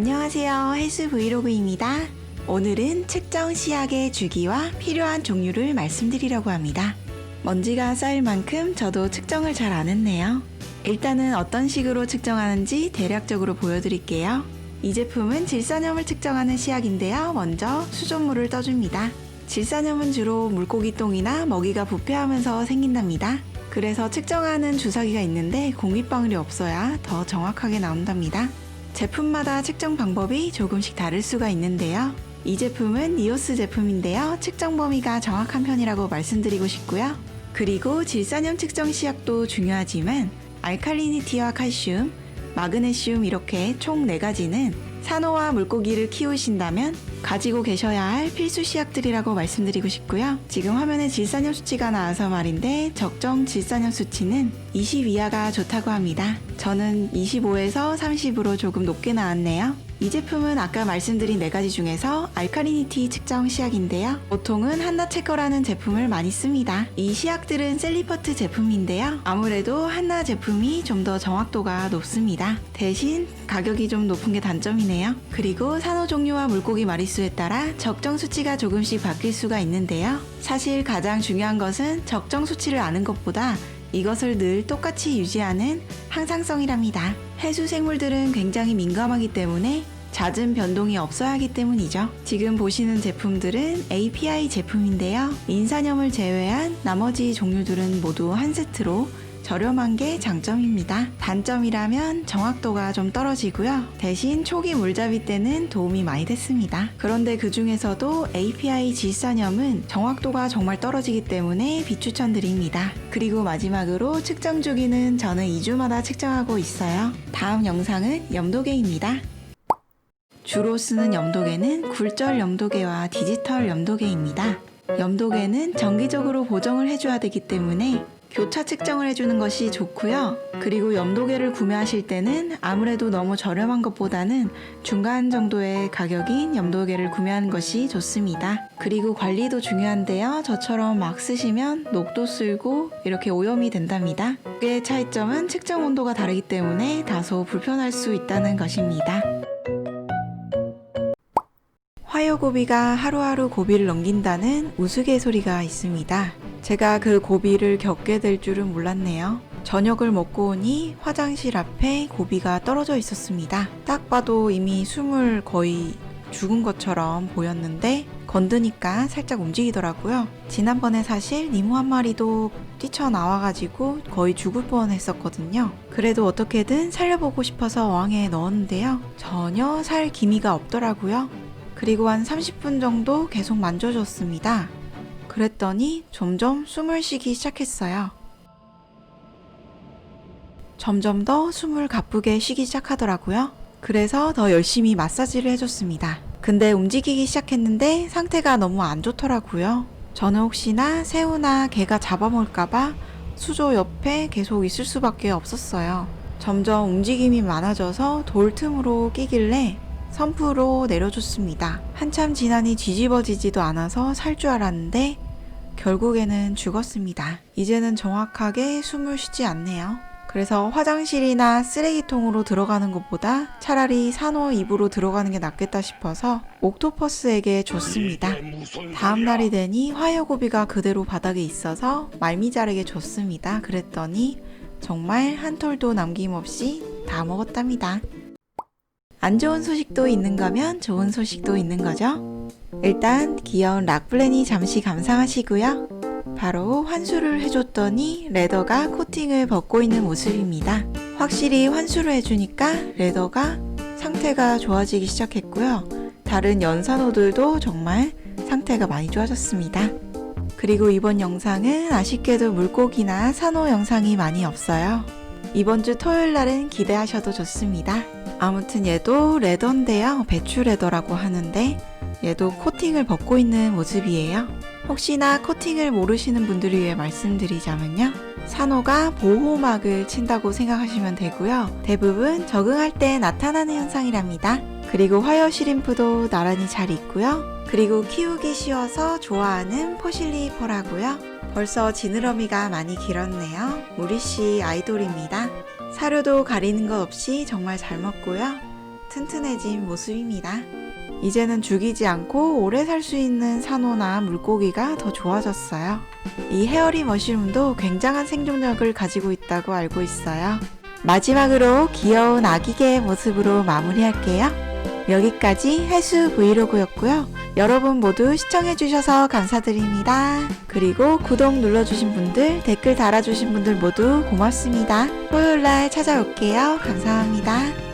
안녕하세요. 헬스 브이로그입니다. 오늘은 측정 시약의 주기와 필요한 종류를 말씀드리려고 합니다. 먼지가 쌓일 만큼 저도 측정을 잘 안 했네요. 일단은 어떤 식으로 측정하는지 대략적으로 보여드릴게요. 이 제품은 질산염을 측정하는 시약인데요. 먼저 수돗물을 떠줍니다. 질산염은 주로 물고기 똥이나 먹이가 부패하면서 생긴답니다. 그래서 측정하는 주사기가 있는데 공기방울이 없어야 더 정확하게 나온답니다. 제품마다 측정 방법이 조금씩 다를 수가 있는데요. 이 제품은 니오스 제품인데요. 측정 범위가 정확한 편이라고 말씀드리고 싶고요. 그리고 질산염 측정 시약도 중요하지만 알칼리니티와 칼슘, 마그네슘 이렇게 총 4가지는 산호와 물고기를 키우신다면 가지고 계셔야 할 필수 시약들이라고 말씀드리고 싶고요. 지금 화면에 질산염 수치가 나와서 말인데 적정 질산염 수치는 20 이하가 좋다고 합니다. 저는 25에서 30으로 조금 높게 나왔네요. 이 제품은 아까 말씀드린 네 가지 중에서 알카리니티 측정 시약인데요. 보통은 한나체커라는 제품을 많이 씁니다. 이 시약들은 셀리퍼트 제품인데요. 아무래도 한나 제품이 좀 더 정확도가 높습니다. 대신 가격이 좀 높은 게 단점이네요. 그리고 산호 종류와 물고기 마 리수에 따라 적정 수치가 조금씩 바뀔 수가 있는데요. 사실 가장 중요한 것은 적정 수치를 아는 것보다 이것을 늘 똑같이 유지하는 항상성이랍니다. 해수 생물들은 굉장히 민감하기 때문에 잦은 변동이 없어야 하기 때문이죠. 지금 보시는 제품들은 API 제품인데요. 인산염을 제외한 나머지 종류들은 모두 한 세트로 저렴한 게 장점입니다. 단점이라면 정확도가 좀 떨어지고요. 대신 초기 물잡이 때는 도움이 많이 됐습니다. 그런데 그 중에서도 API 질산염은 정확도가 정말 떨어지기 때문에 비추천드립니다. 그리고 마지막으로 측정 주기는 저는 2주마다 측정하고 있어요. 다음 영상은 염도계입니다. 주로 쓰는 염도계는 굴절 염도계와 디지털 염도계입니다. 염도계는 정기적으로 보정을 해줘야 되기 때문에 교차 측정을 해주는 것이 좋고요. 그리고 염도계를 구매하실 때는 아무래도 너무 저렴한 것보다는 중간 정도의 가격인 염도계를 구매하는 것이 좋습니다. 그리고 관리도 중요한데요. 저처럼 막 쓰시면 녹도 쓸고 이렇게 오염이 된답니다. 의 차이점은 측정 온도가 다르기 때문에 다소 불편할 수 있다는 것입니다. 화요고비가 하루하루 고비를 넘긴다는 우스갯소리가 있습니다. 제가 그 고비를 겪게 될 줄은 몰랐네요. 저녁을 먹고 오니 화장실 앞에 고비가 떨어져 있었습니다. 딱 봐도 이미 숨을 거의 죽은 것처럼 보였는데 건드니까 살짝 움직이더라고요. 지난번에 사실 니모 한 마리도 뛰쳐나와가지고 거의 죽을 뻔 했었거든요. 그래도 어떻게든 살려보고 싶어서 어항에 넣었는데요. 전혀 살 기미가 없더라고요. 그리고 한 30분 정도 계속 만져줬습니다. 그랬더니 점점 숨을 쉬기 시작했어요. 점점 더 숨을 가쁘게 쉬기 시작하더라고요. 그래서 더 열심히 마사지를 해줬습니다. 근데 움직이기 시작했는데 상태가 너무 안 좋더라고요. 저는 혹시나 새우나 개가 잡아먹을까봐 수조 옆에 계속 있을 수밖에 없었어요. 점점 움직임이 많아져서 돌 틈으로 끼길래 선프로 내려줬습니다. 한참 지나니 뒤집어지지도 않아서 살 줄 알았는데 결국에는 죽었습니다. 이제는 정확하게 숨을 쉬지 않네요. 그래서 화장실이나 쓰레기통으로 들어가는 것보다 차라리 산호 입으로 들어가는 게 낫겠다 싶어서 옥토퍼스에게 줬습니다. 다음 날이 되니 화요고비가 그대로 바닥에 있어서 말미잘에게 줬습니다. 그랬더니 정말 한 톨도 남김없이 다 먹었답니다. 안 좋은 소식도 있는 거면 좋은 소식도 있는 거죠. 일단 귀여운 락블렌이 잠시 감상하시고요. 바로 환수를 해줬더니 레더가 코팅을 벗고 있는 모습입니다. 확실히 환수를 해주니까 레더가 상태가 좋아지기 시작했고요. 다른 연산호들도 정말 상태가 많이 좋아졌습니다. 그리고 이번 영상은 아쉽게도 물고기나 산호 영상이 많이 없어요. 이번 주 토요일 날은 기대하셔도 좋습니다. 아무튼 얘도 레더인데요. 배추 레더라고 하는데 얘도 코팅을 벗고 있는 모습이에요. 혹시나 코팅을 모르시는 분들을 위해 말씀드리자면요. 산호가 보호막을 친다고 생각하시면 되고요. 대부분 적응할 때 나타나는 현상이랍니다. 그리고 화요 시림프도 나란히 잘 있고요. 그리고 키우기 쉬워서 좋아하는 포실리퍼라고요. 벌써 지느러미가 많이 길었네요. 우리 씨 아이돌입니다. 사료도 가리는 것 없이 정말 잘 먹고요. 튼튼해진 모습입니다. 이제는 죽이지 않고 오래 살 수 있는 산호나 물고기가 더 좋아졌어요. 이 헤어리 머쉬룸도 굉장한 생존력을 가지고 있다고 알고 있어요. 마지막으로 귀여운 아기개의 모습으로 마무리할게요. 여기까지 해수 브이로그였고요. 여러분 모두 시청해주셔서 감사드립니다. 그리고 구독 눌러주신 분들, 댓글 달아주신 분들 모두 고맙습니다. 토요일날 찾아올게요. 감사합니다.